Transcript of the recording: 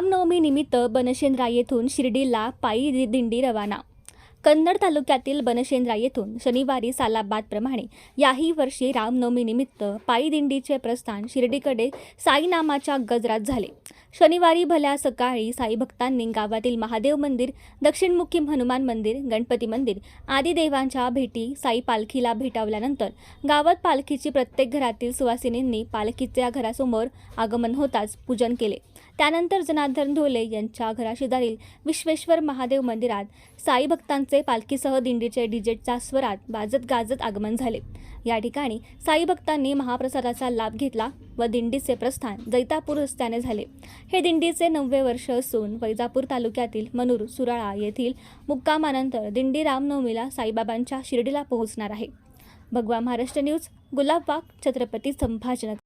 रामनवमीनिमित्त बनशेंद्रा येथून शिर्डीला पायी दिंडी रवाना. कन्नड तालुक्यातील बनशेंद्रा येथून शनिवारी सालाबादप्रमाणे याही वर्षी रामनवमीनिमित्त पायी दिंडीचे प्रस्थान शिर्डीकडे साईनामाच्या गजरात झाले. शनिवारी भल्या सकाळी साई भक्तांनी गावातील महादेव मंदिर दक्षिणमुखी हनुमान मंदिर गणपती मंदिर आदी देवांच्या भेटी साई पालखीला भेटावल्यानंतर गावात पालखीची प्रत्येक घरातील सुवासिनींनी पालखीच्या घरासमोर आगमन होताच पूजन केले. त्यानंतर जनार्दन ढोले यांच्या घराशेजारील विश्वेश्वर महादेव मंदिरात साई भक्तांचे पालखीसह दिंडीचे डिजेटच्या स्वरात वाजत गाजत आगमन झाले. या ठिकाणी साई भक्तांनी महाप्रसादाचा लाभ घेतला. व दिंडीचे प्रस्थान जैतापूर रस्त्याने झाले. हे दिंडीचे नववे वर्ष असून वैजापूर तालुक्यातील मनूर सुराळा येथील मुक्कामानंतर दिंडी रामनवमीला साईबाबांच्या शिर्डीला पोहोचणार आहे. भगवा महाराष्ट्र न्यूज गुलाबबाग छत्रपती संभाजनगर.